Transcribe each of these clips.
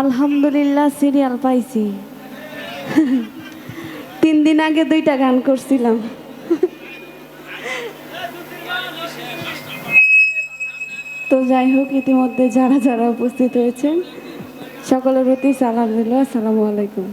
আলহামদুলিল্লাহ সিরিয়াল পাইছি। তিন দিন আগে দুইটা গান করছিলাম। তো যাই হোক, ইতিমধ্যে যারা যারা উপস্থিত হয়েছেন, সকলের প্রতি সালাম দিল আসসালামু আলাইকুম।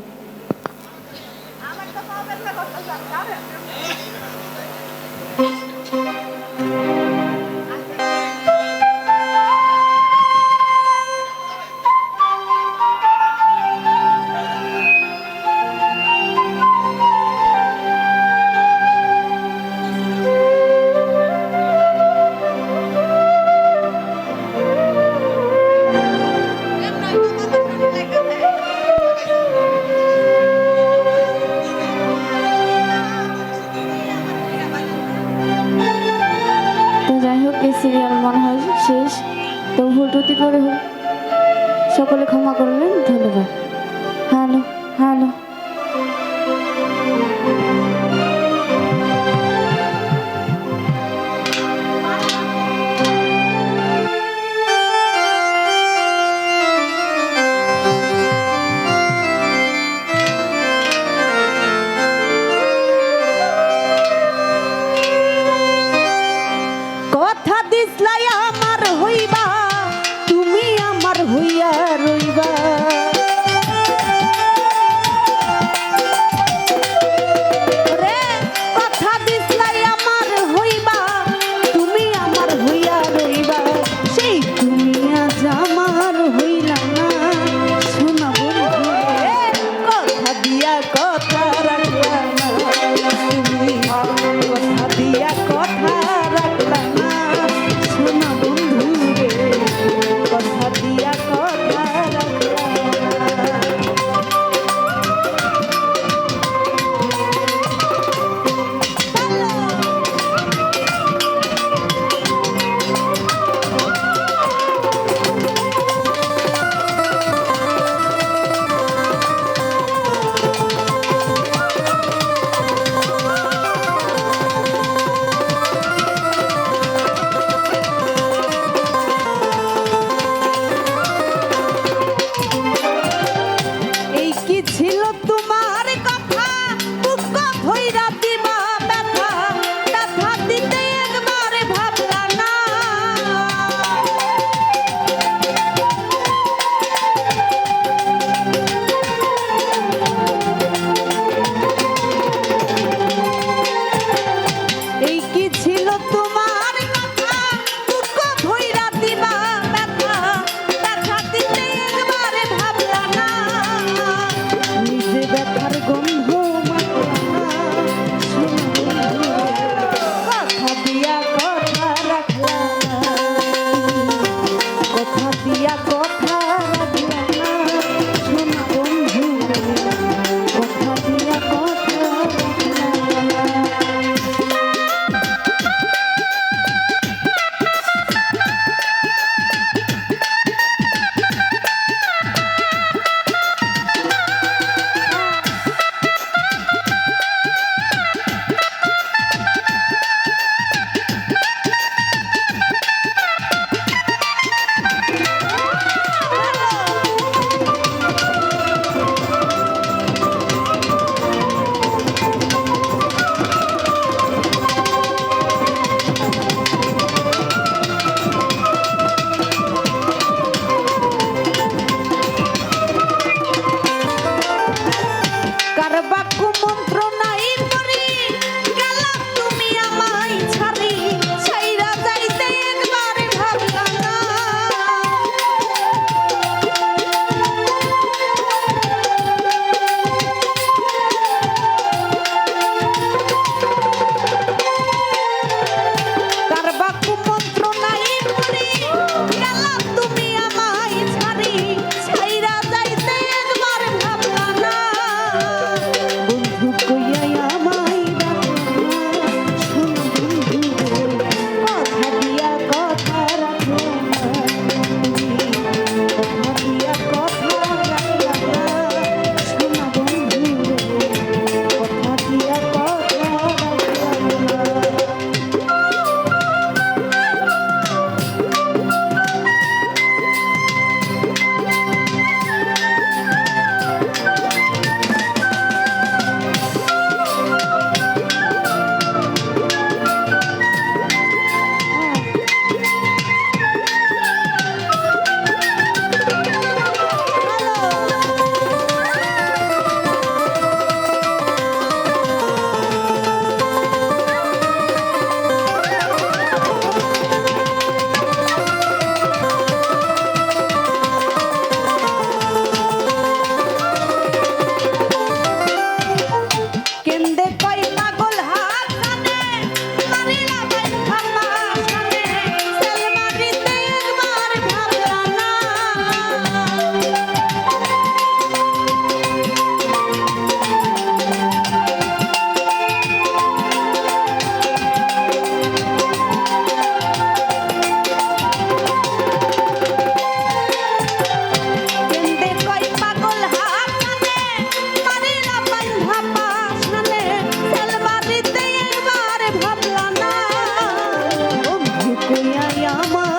দুনিয়ায় আমার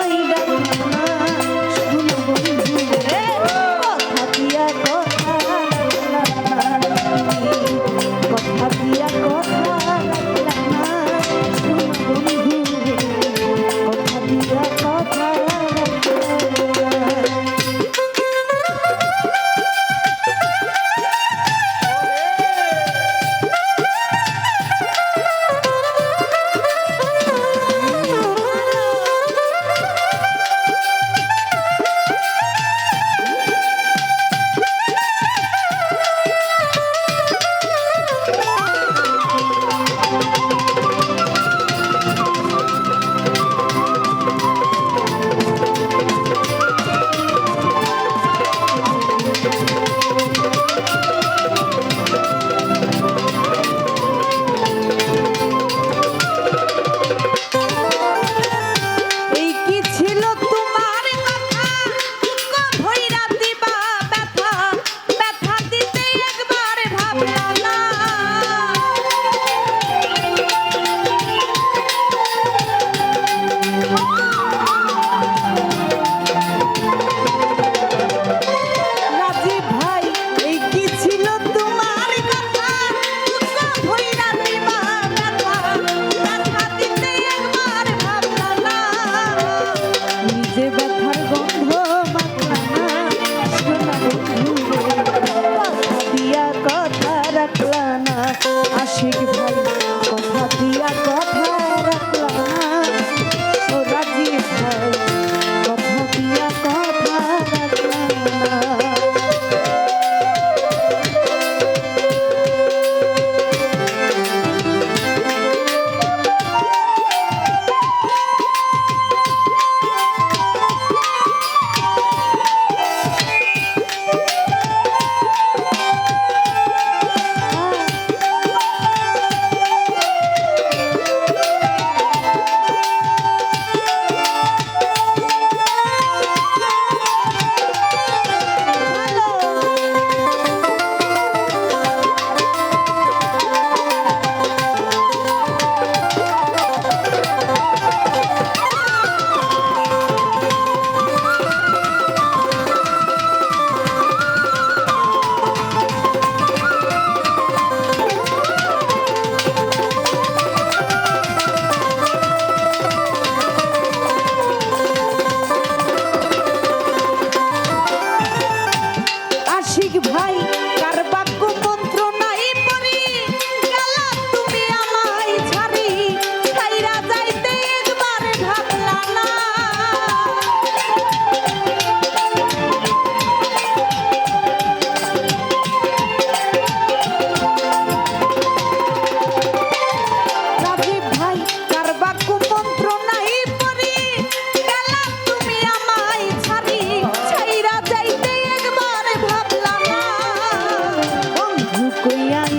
দিয়া কথা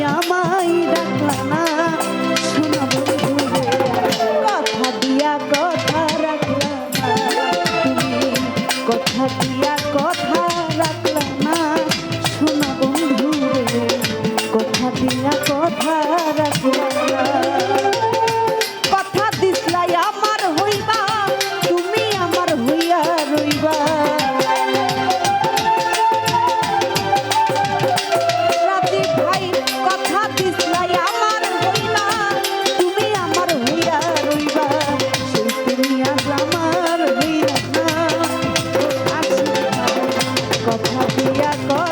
আমায় রাখলা না। শোনা বন্ধু কথা দিয়া কথা রাখলা না। তুমি কথা দিয়া কথা Paco.